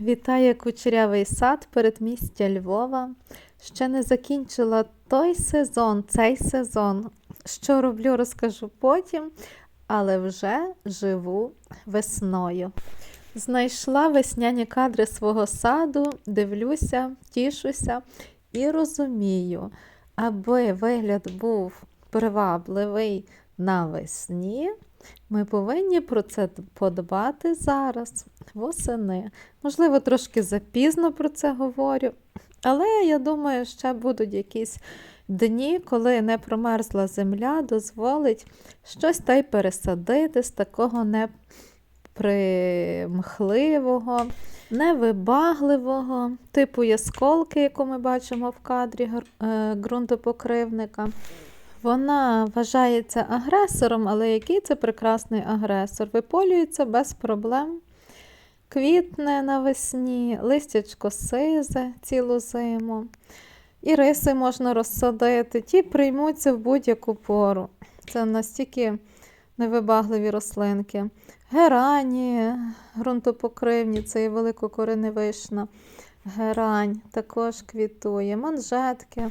Вітає кучерявий сад передмістя Львова. Ще не закінчила той сезон, цей сезон. Що роблю, розкажу потім, але вже живу весною. Знайшла весняні кадри свого саду, дивлюся, тішуся і розумію, аби вигляд був привабливий навесні, ми повинні про це подбати зараз, восени. Можливо, трошки запізно про це говорю, але я думаю, ще будуть якісь дні, коли не промерзла земля, дозволить щось та й пересадити з такого непримхливого, невибагливого, типу ясколки, яку ми бачимо в кадрі е, ґрунтопокривника. Вона вважається агресором, але який це прекрасний агресор? Виполюється без проблем. Квітне навесні, листячко сизе цілу зиму. І риси можна розсадити, ті приймуться в будь-яку пору. Це настільки невибагливі рослинки. Герані, ґрунтопокривні, це і великокореневишна. Герань також квітує, манжетки.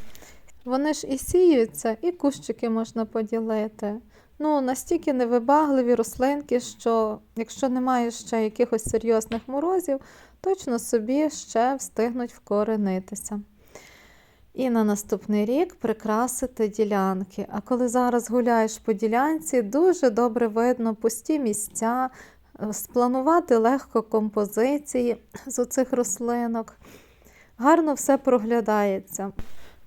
Вони ж і сіються, і кущики можна поділити. Ну, настільки невибагливі рослинки, що якщо немає ще якихось серйозних морозів, точно собі ще встигнуть вкоренитися. І на наступний рік прикрасити ділянки. А коли зараз гуляєш по ділянці, дуже добре видно пусті місця, е, спланувати легко композиції з оцих рослинок. Гарно все проглядається.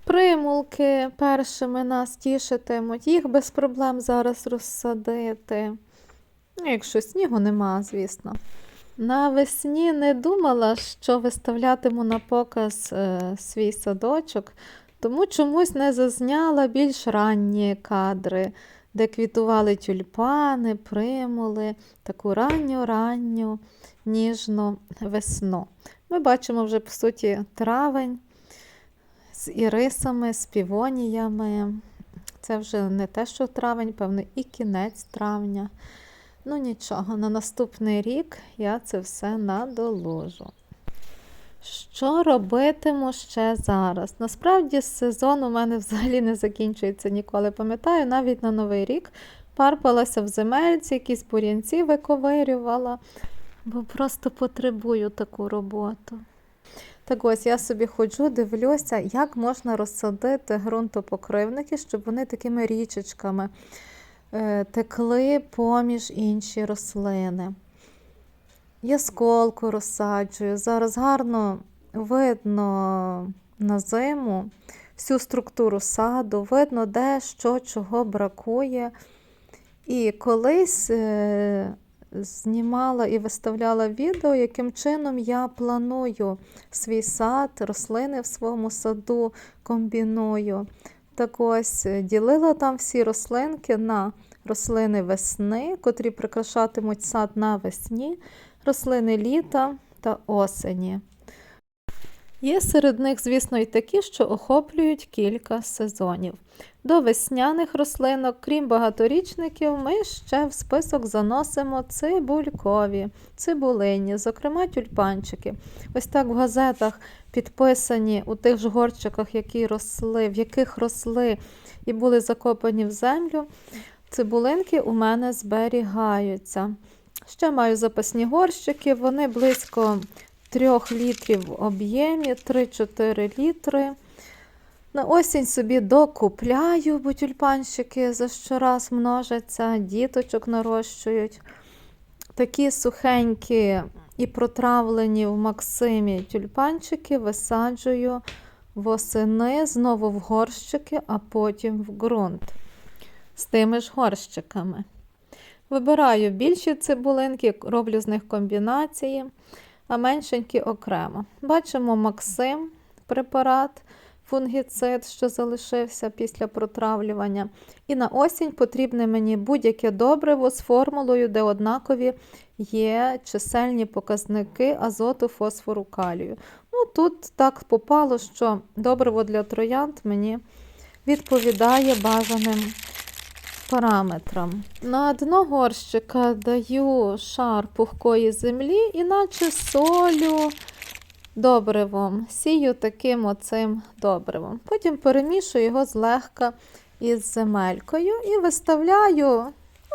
Примулки першими нас тішитимуть, їх без проблем зараз розсадити. Ну, якщо снігу нема, звісно. Навесні не думала, що виставлятиму на показ е, свій садочок, тому чомусь не зазняла більш ранні кадри, де квітували тюльпани, примули, таку ранню-ранню ніжну весну. Ми бачимо вже, по суті, травень з ірисами, з півоніями. Це вже не те, що травень, певно, і кінець травня. Ну нічого, на наступний рік я це все надоложу. Що робитиму ще зараз? Насправді сезон у мене взагалі не закінчується ніколи. Пам'ятаю, навіть на Новий рік парпалася в земельці, якісь бур'янці виковирювала, бо просто потребую таку роботу. Так ось я собі ходжу, дивлюся, як можна розсадити ґрунтопокривники, щоб вони такими річечками е, текли поміж інші рослини. Ясколку розсаджую. Зараз гарно видно на зиму всю структуру саду, видно, де що, чого бракує. І колись е, знімала і виставляла відео, яким чином я планую свій сад, рослини в своєму саду комбіную. Так ось е, ділила там всі рослинки на рослини весни, котрі прикрашатимуть сад навесні, рослини літа та осені. Є серед них, звісно, і такі, що охоплюють кілька сезонів. До весняних рослинок, крім багаторічників, ми ще в список заносимо цибулькові, цибулині, зокрема тюльпанчики. Ось так в газетах підписані у тих ж горщиках, які росли, в яких росли і були закопані в землю. Цибулинки у мене зберігаються. Ще маю запасні горщики, вони близько 3 літрів в об'ємі, 3-4 літри. На осінь собі докупляю, бо тюльпанщики за щораз множаться, діточок нарощують. Такі сухенькі і протравлені в Максимі тюльпанчики висаджую восени знову в горщики, а потім в ґрунт з тими ж горщиками. Вибираю більші цибулинки, роблю з них комбінації, а меншенькі окремо. Бачимо Максим препарат, фунгіцид, що залишився після протравлювання. І на осінь потрібне мені будь-яке добриво з формулою, де однакові є чисельні показники азоту, фосфору, калію. Ну, Тут так попало, що добриво для троянд мені відповідає бажаним параметрам. На дно горщика даю шар пухкої землі, іначе солю добривом. Сію таким оцим добривом. Потім перемішую його злегка із земелькою і виставляю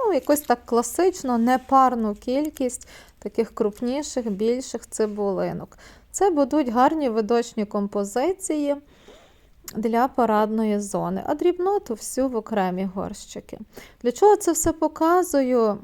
ну, якось так класично, непарну кількість таких крупніших, більших цибулинок. Це будуть гарні видочні композиції для парадної зони, а дрібноту всю в окремі горщики. Для чого це все показую?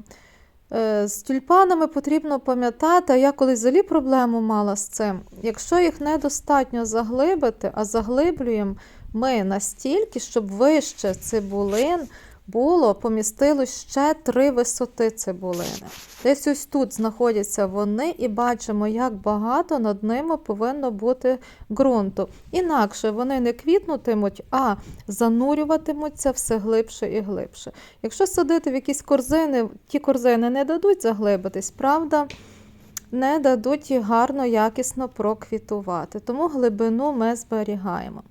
Е, З тюльпанами потрібно пам'ятати, а я колись взагалі проблему мала з цим. Якщо їх недостатньо заглибити, а заглиблюємо ми настільки, щоб вище цибулин було, помістилось ще три висоти цибулини. Десь ось тут знаходяться вони, і бачимо, як багато над ними повинно бути ґрунту. Інакше вони не квітнутимуть, а занурюватимуться все глибше і глибше. Якщо садити в якісь корзини, ті корзини не дадуть заглибитись, правда? Не дадуть гарно, якісно проквітувати. Тому глибину ми зберігаємо.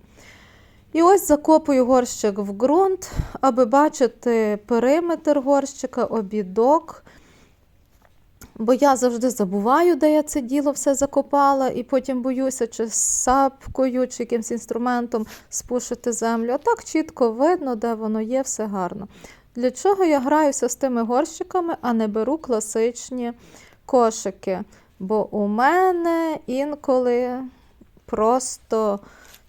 І ось закопую горщик в ґрунт, аби бачити периметр горщика, обідок. Бо я завжди забуваю, де я це діло все закопала, і потім боюся, чи сапкою, чи якимось інструментом спушити землю. А так чітко видно, де воно є, все гарно. Для чого я граюся з тими горщиками, а не беру класичні кошики? Бо у мене інколи просто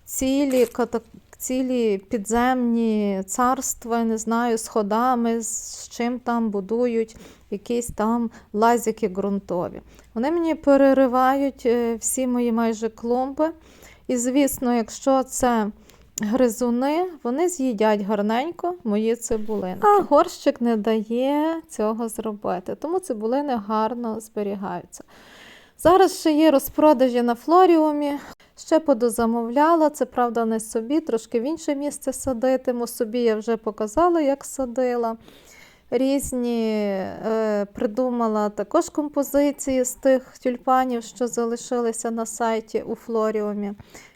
цілі ката- цілі підземні царства, не знаю, з ходами, з чим там будують якісь там лазики ґрунтові. Вони мені переривають е, всі мої майже клумби. І, звісно, якщо це гризуни, вони з'їдять гарненько мої цибулини. А горщик не дає цього зробити, тому цибулини гарно зберігаються. Зараз ще є розпродажі на флоріумі. Ще подозамовляла, це правда не собі, трошки в інше місце садитиму. Собі я вже показала, як садила. Різні е, придумала також композиції з тих тюльпанів, що залишилися на сайті у флоріумі.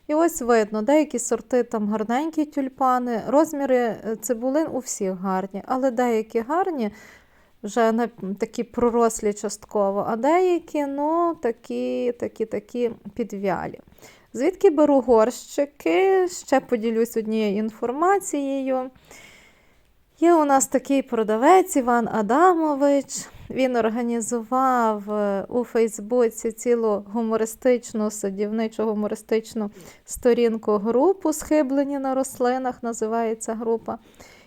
І ось видно, деякі сорти там гарненькі тюльпани, розміри е, цибулин у всіх гарні, але деякі гарні, вже на такі пророслі частково, а деякі ну, такі, такі, такі підвялі. Звідки беру горщики? Ще поділюсь однією інформацією. Є у нас такий продавець Іван Адамович. Він організував е, у Фейсбуці цілу гумористичну, садівничу гумористичну сторінку групу Схиблені на рослинах, називається група.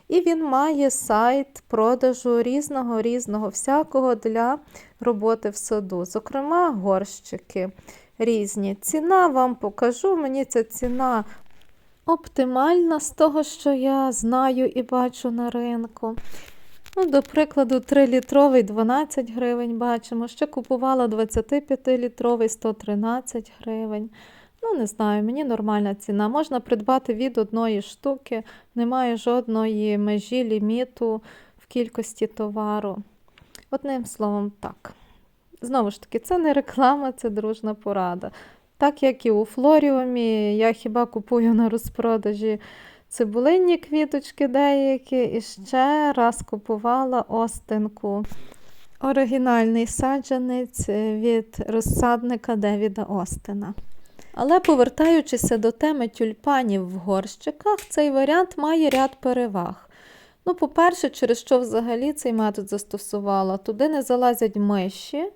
І він має сайт продажу різного, різного всякого для роботи в саду. Зокрема, горщики різні. Ціна вам покажу. Мені ця ціна оптимальна з того, що я знаю і бачу на ринку. Ну, До прикладу, 3-літровий 12 гривень бачимо. Ще купувала 25-літровий 113 гривень. Ну, не знаю, мені нормальна ціна. Можна придбати від одної штуки, немає жодної межі, ліміту в кількості товару. Одним словом, так. Знову ж таки, це не реклама, це дружна порада. Так як і у флоріумі, я хіба купую на розпродажі цибулинні квіточки деякі, і ще раз купувала остинку. Оригінальний саджанець від розсадника Девіда Остина. Але повертаючися до теми тюльпанів в горщиках, цей варіант має ряд переваг. Ну, по-перше, через що взагалі цей метод застосувала, туди не залазять миші,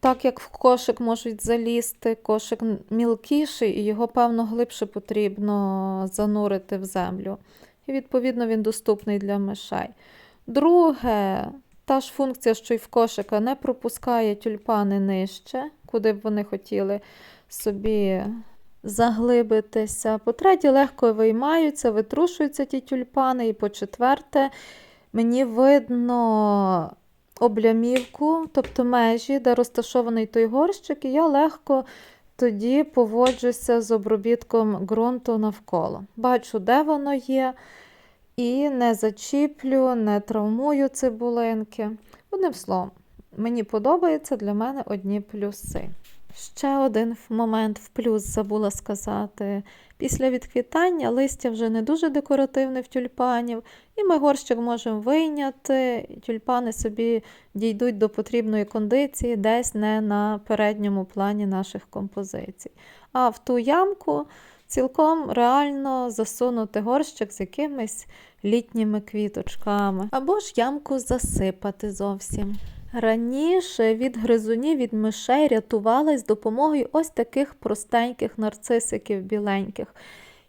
так як в кошик можуть залізти, кошик мілкіший, і його, певно, глибше потрібно занурити в землю. І, відповідно, він доступний для мишей. Друге, та ж функція, що й в кошика, не пропускає тюльпани нижче, куди б вони хотіли собі заглибитися. По-третє, легко виймаються, витрушуються ті тюльпани. І по-четверте, мені видно облямівку, тобто межі, де розташований той горщик, і я легко тоді поводжуся з обробітком ґрунту навколо. Бачу, де воно є, і не зачіплю, не травмую цибулинки. Одним словом, мені подобається для мене одні плюси. Ще один момент в плюс забула сказати. Після відквітання листя вже не дуже декоративне в тюльпанів, і ми горщик можемо вийняти, тюльпани собі дійдуть до потрібної кондиції десь не на передньому плані наших композицій. А в ту ямку цілком реально засунути горщик з якимись літніми квіточками, або ж ямку засипати зовсім. Раніше від гризунів, від мишей рятували з допомогою ось таких простеньких нарцисиків біленьких,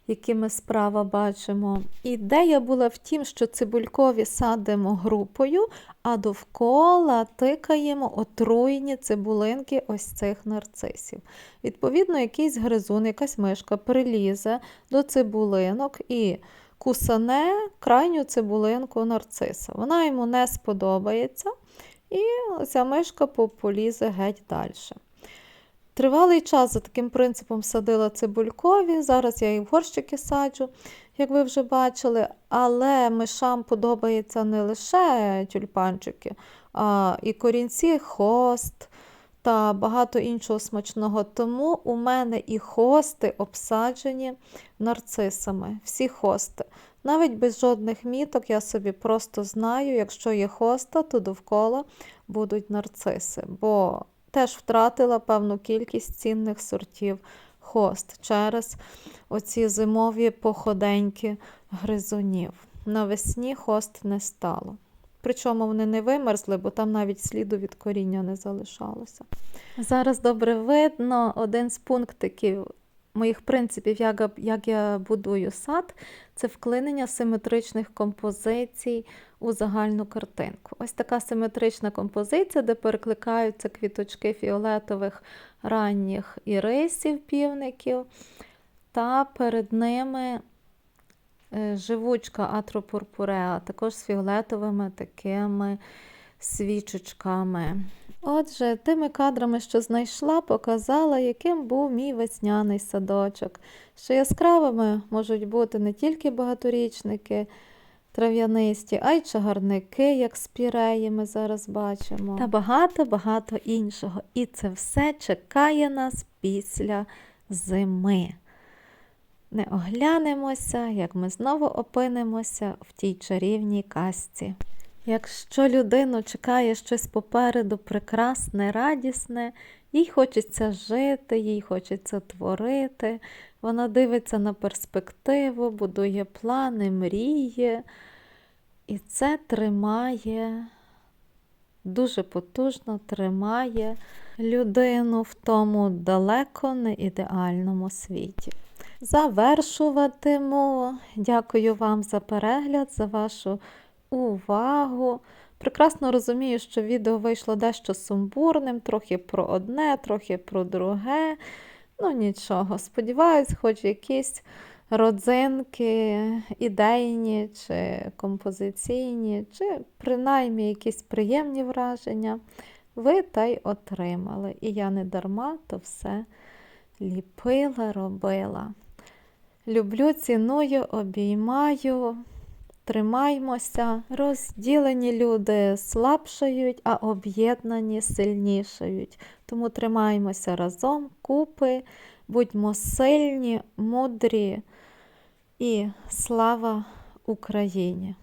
які ми справа бачимо. Ідея була в тім, що цибулькові садимо групою, а довкола тикаємо отруєні цибулинки ось цих нарцисів. Відповідно, якийсь гризун, якась мишка прилізе до цибулинок і кусане крайню цибулинку нарциса. Вона йому не сподобається. І ця мишка по- полізе геть далі. Тривалий час за таким принципом садила цибулькові. Зараз я їх в горщики саджу, як ви вже бачили. Але мишам подобається не лише тюльпанчики, а і корінці, хост та багато іншого смачного. Тому у мене і хости обсаджені нарцисами. Всі хости. Навіть без жодних міток я собі просто знаю, якщо є хоста, то довкола будуть нарциси, бо теж втратила певну кількість цінних сортів хост через оці зимові походеньки гризунів. Навесні хост не стало. Причому вони не вимерзли, бо там навіть сліду від коріння не залишалося. Зараз добре видно один з пунктиків моїх принципів, як, як я будую сад, це вклинення симетричних композицій у загальну картинку. Ось така симетрична композиція, де перекликаються квіточки фіолетових ранніх ірисів, півників, та перед ними е, живучка атропурпуреа, також з фіолетовими такими свічечками. Отже, тими кадрами, що знайшла, показала, яким був мій весняний садочок. Що яскравими можуть бути не тільки багаторічники трав'янисті, а й чагарники, як спіреї ми зараз бачимо. Та багато-багато іншого. І це все чекає нас після зими. Не оглянемося, як ми знову опинимося в тій чарівній казці. Якщо людину чекає щось попереду прекрасне, радісне, їй хочеться жити, їй хочеться творити, вона дивиться на перспективу, будує плани, мріє, і це тримає, дуже потужно тримає людину в тому далеко не ідеальному світі. Завершуватиму. Дякую вам за перегляд, за вашу увагу. Прекрасно розумію, що відео вийшло дещо сумбурним, трохи про одне, трохи про друге. Ну нічого, сподіваюсь, хоч якісь родзинки ідейні чи композиційні, чи принаймні якісь приємні враження ви та й отримали. І я не дарма то все ліпила, робила. Люблю, ціную, обіймаю. Тримаймося, розділені люди слабшають, а об'єднані сильнішають. Тому тримаймося разом, купи, будьмо сильні, мудрі і слава Україні!